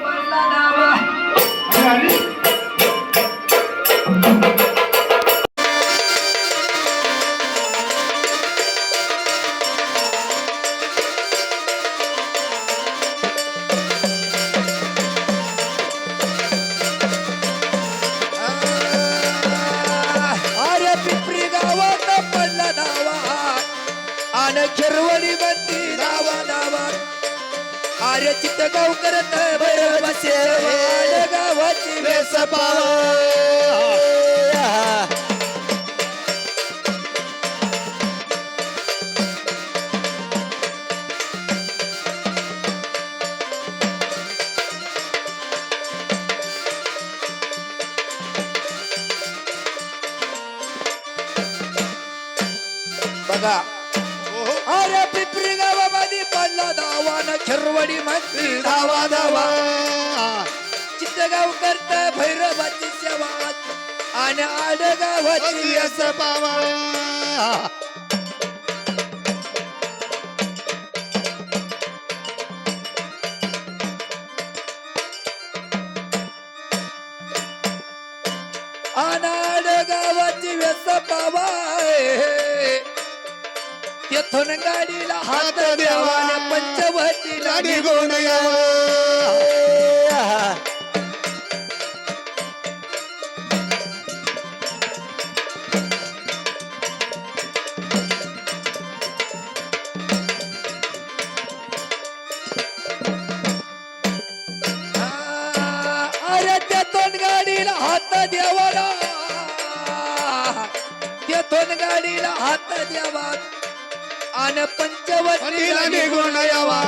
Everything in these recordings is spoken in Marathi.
ಕೊಳ್ಳದ गावाची वेस आणि आडगावाची वेस पावा अनाड गावाची व्यस तेथून गाडीला हात द्यावा पंचवटीला निघून यावा. द्यावा तेथून गाडीला हात द्यावा आणि पंचवटीला निघून यावा.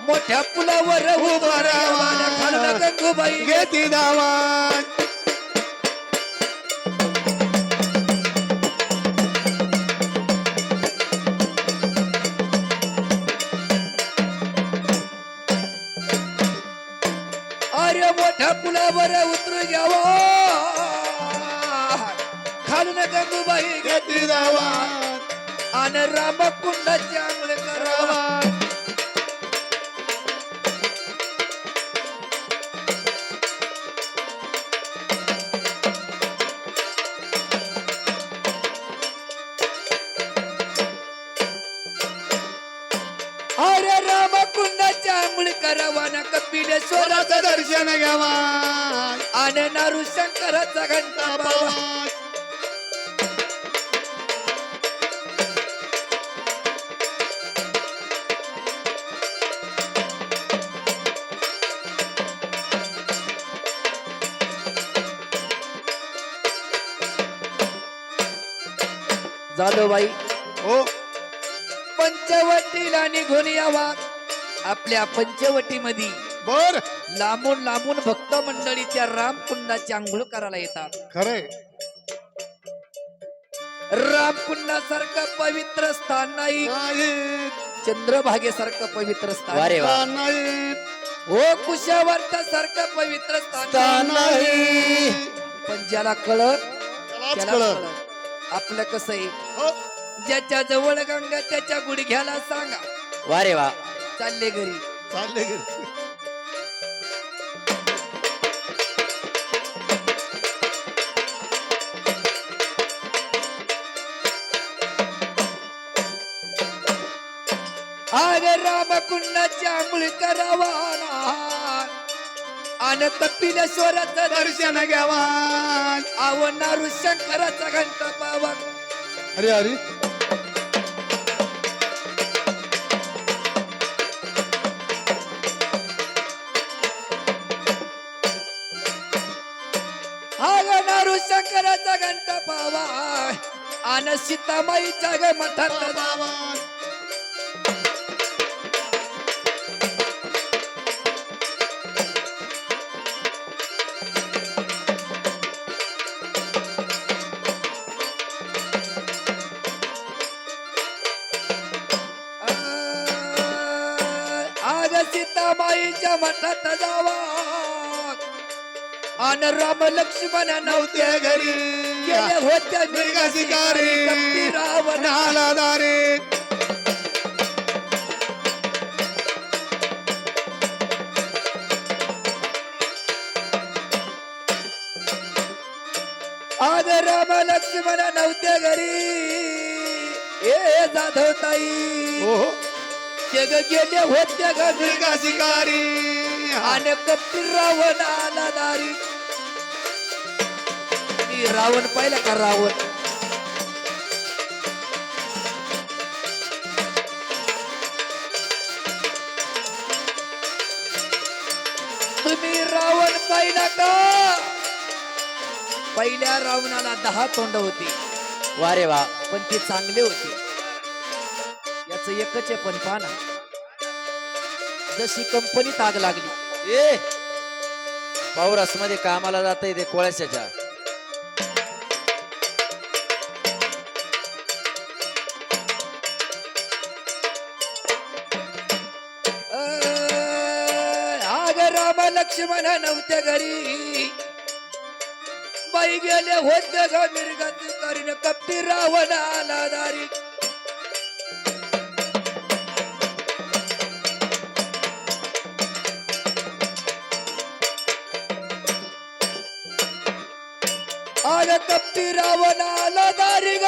मोठ्या पुलावर उभा राहावा. खालना गंगूबाई. घेती दावा पुलावर उतरू घ्यावा खालून गंगूबाई घेतली जावा आणि रामकुंड चांगलं करावा ना कपिलेश्वराचं दर्शन घ्यावा. आणि नारू शंकराचा घंटा पावा. जाधवबाई हो. पंचवटीला निघून यावा. आपल्या पंचवटीमध्ये. बर. लांबून लांबून भक्त मंडळी त्या रामकुंडाची आंघोळ करायला येतात. खरंय. रामकुंडासारखं पवित्र स्थान नाही. नाही. चंद्रभागेसारखं पवित्र स्थान वारे वा. नाही. हो कुशावर्त सारखं पवित्र स्थान नाही. नाही. पण ज्याला कळत त्यालाच त्याला कळत. कळत. आपलं कसं आहे? हो. ज्याच्या जवळ गंगा त्याच्या गुडघ्याला सांगा. वारे वा. चालले घरी. चालले घरी. आग रामकुंडाची आंघोळ करावा आणि कपिलेश्वराचं दर्शन घ्यावा. आवनारू शंकराचा घंटा पावा. अरे अरे. शंकराचा घंटा पावा. आणि सीतामाईच्या ग मठात जावा सीतामाईच्या मठात जावा. आन राम लक्ष्मण नव्हत्या घरी. होत्या निर्गसिकारी तप्ती रावणाला दारे आन राम लक्ष्मण नव्हत्या घरी. ए जाधवताई गेले होत्या का का शिकारी आणि रावण आला दारी मी रावण पाहिला का रावण? तुम्ही रावण पाहिला का? पहिल्या रावणाला दहा तोंड होती. वारे वा पण ते चांगले होते. याच एकच आहे पण पाना जशी कंपनीत आग लागली. ए! पावरसमध्ये कामाला जात ते कोळ्याच्या आग लक्ष्मण नव्हत्या घरी. बाई गेले होत्या ग मिरगाच करीन कपटी रावण आला दारी. आग कपटी रावणाला दारी ग.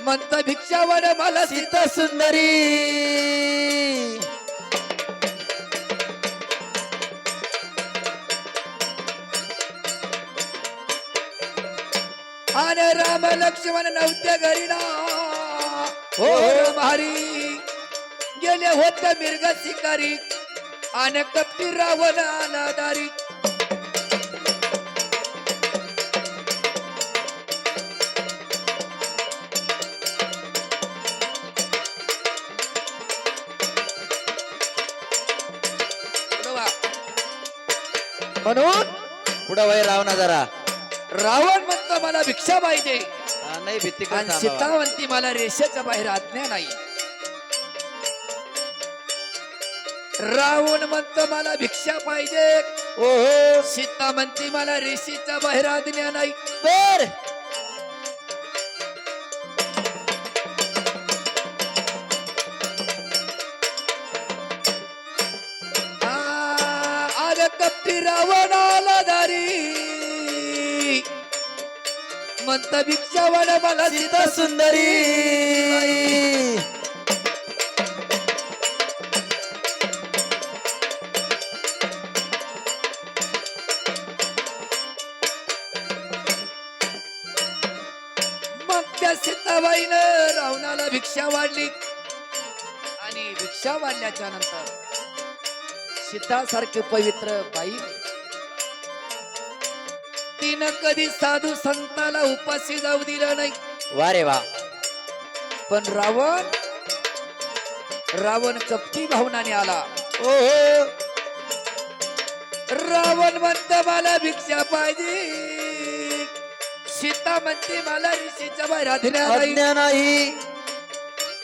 म्हणता भिक्षावर मला सीता सुंदरी. आणि राम लक्ष्मण नव्हत्या घरी ना हो, हो, हो भारी गेले होत मिरग शिकारी. आणि कपटी रावणाला दारी. म्हणून पुढं वय राव ना जरा. रावण म्हणतो मला भिक्षा पाहिजे. हा, नाही भीती करून आणि थांबावा. सीता म्हणती मला रेषेच्या बाहेर आज्ञा नाही. रावण म्हणतो मला भिक्षा पाहिजे. ओहो. सीता म्हणती मला रेषेच्या बाहेर आज्ञा नाही. बर कपटी रावण दारी. म्हणता भिक्षा मला सीता सुंदरी. मग त्या सीताबाईनं रावणाला भिक्षा वाढली. आणि भिक्षा वाढल्याच्या नंतर सीतासारखे पवित्र बाई. तिनं कधी साधू संताला उपाशी जाऊ दिलं नाही. वा रे वा. पण रावण रावण कपटी भावनाने आला. ओहो. रावण म्हणत मला भिक्षा पाहिजे. सीता म्हणते मला ऋषीच्या बाहेर नाही.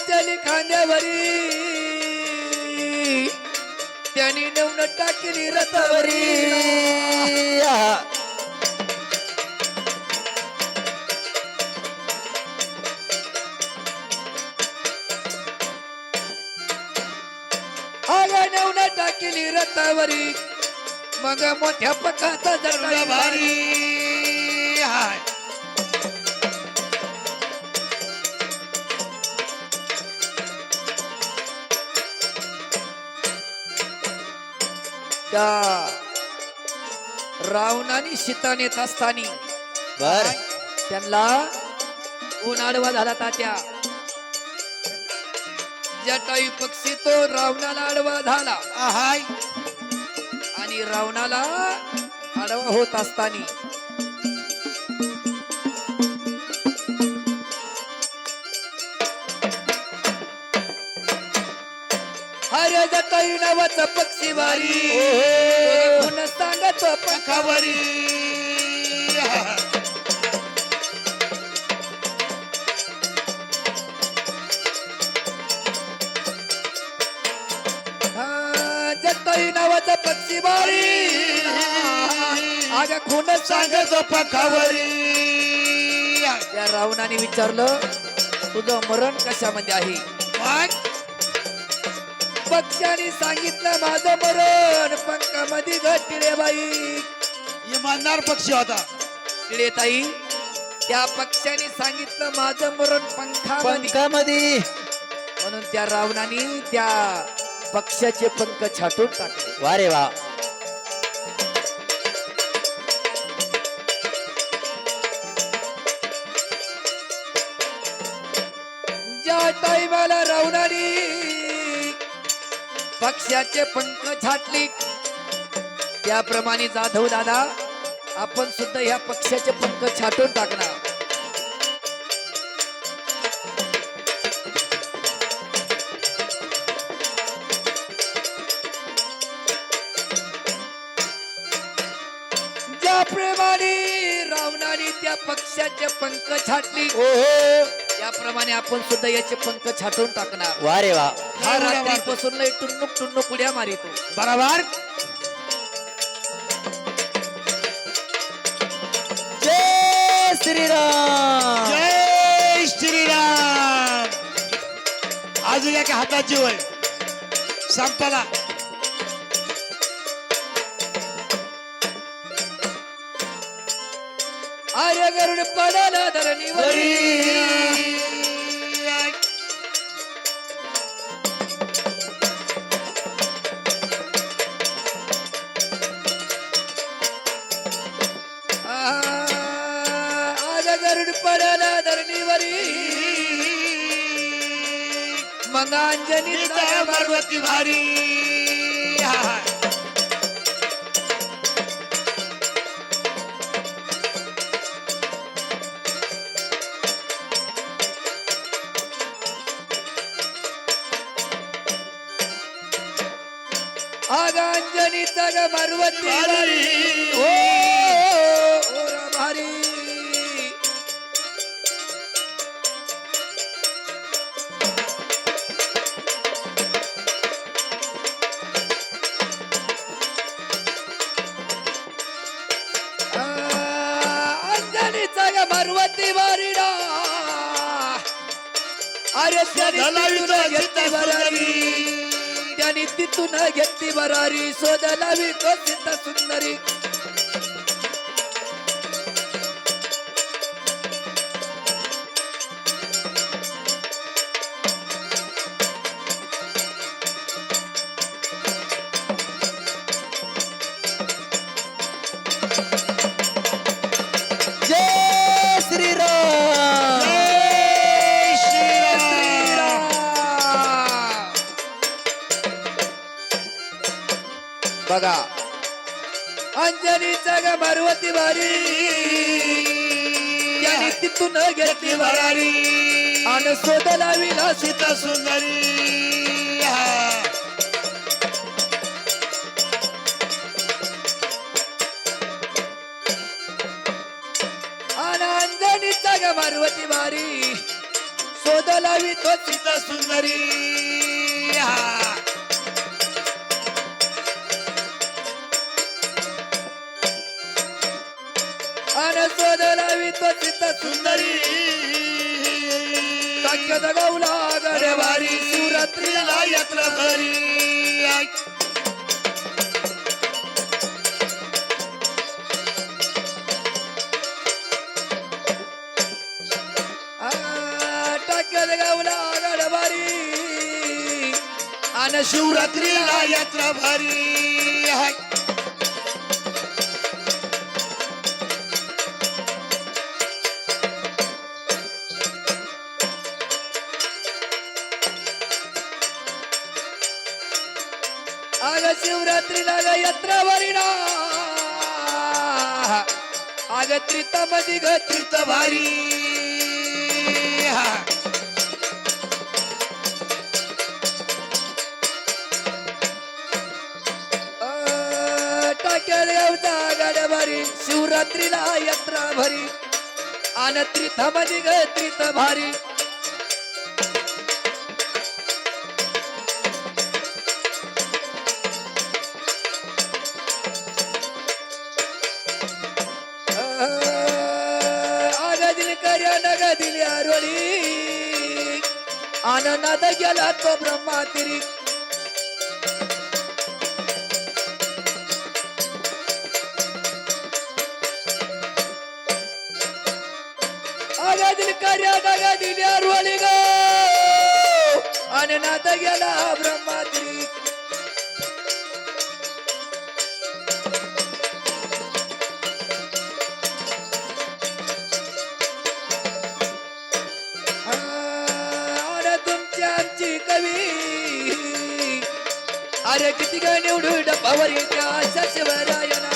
सीता खांद्यावरी. त्यांनी नवन टाकली रथावरी. आहा. नेऊन टाकेली रथावरी. मग मोठ्या पकाचा जगला भारी. हाय. त्या रावणाने सीता नेत असताना. बर. त्यांना उन्हाळवा झाला तात्या. जटायू पक्षी तो रावणाला आडवा झाला. आणि रावणाला आडवा होत असताना अरे जटाई नावाचा पक्षी ओहो. पुन्हा सांगतो पंखावरी. नावाचा पक्षी भारी अग खून सांग सांगतो पंखावरी. त्या रावणाने विचारलं तुझं मरण कशामध्ये आहे? पक्षाने सांगितलं माझं मरण. पंखामध्ये ग टिळेबाई इमानदार पक्षी होता. टिळेताई त्या पक्षाने सांगितलं माझं मरण पंखामध्ये. पंखामध्ये. म्हणून त्या रावणाने त्या पक्षाचे पंख छाटून टाकले. वा रे वा. पक्षाचे पंख छाटले त्याप्रमाणे जाधव दादा आपण सुद्धा या पक्षाचे पंख छाटून टाकणार. ज्याप्रमाणे रावणाने त्या पक्षाचे पंख छाटली ओहो. त्याप्रमाणे आपण सुद्धा याचे पंख छाटून टाकणार. वा रे वा. हा उड्या रात्री मारतो. पासून लय टुन्नुक टुन्नुक उड्या मारितो. बरोबर? जय श्रीराम. जय श्रीराम. अजून एका हाताची वय. संपला. आर्य गरुड पडाला धरणीवर आर्य गरुड पडाला धरणीवरी मग अंजनी सीता पार्वती भारी आग अंजनीचा ग पार्वती. ओ, भारी. आ, अंजनीचा ग पार्वती बारीडा अरे त्याने धलावीचा तिथून घेतली सीता बरारी सुंदरी. त्याने बघा. अंजनीचा ग पार्वती भारी त्याने तिथून घेतली भरारी आणि शोधला विलासित सुंदरी. आणि अंजनीचा ग पार्वती बारी. शोधायला तो सीता सुंदरी. शोधायला सुंदरी. टाक्यात गावला गडवारी शिवरात्रीला यत्र हरी भरी टाक्यात गडवारी आणि शिवरात्रीला यत्र भरी भरी शिवरात्रीला ग यत्रा वरिणा आग त्रिता मधी ग तीर्थ भारी टाकेल गावचा गाड्या भारी शिवरात्रीला यात्रा भरी आन त्रिथा मधी ग तीर्थ भारी ಕೇಳಿ ಆನಂದದ ಗೆಲ ತೋ ಬ್ರಹ್ಮಾತಿರಿ ಆಗದಿಲ್ ಕಾರ್ಯಾಗಾಗದಿಲ್ ಯಾರು ಅಳಿಗ ಆನಂದದ ಗೆಲ ಬ್ರಹ್ಮಾತಿರಿ ಕಿತಿಗ ನೋಡು ಡಬ್ಬವರಿಗೆ ಸಚಿವರಾಯನ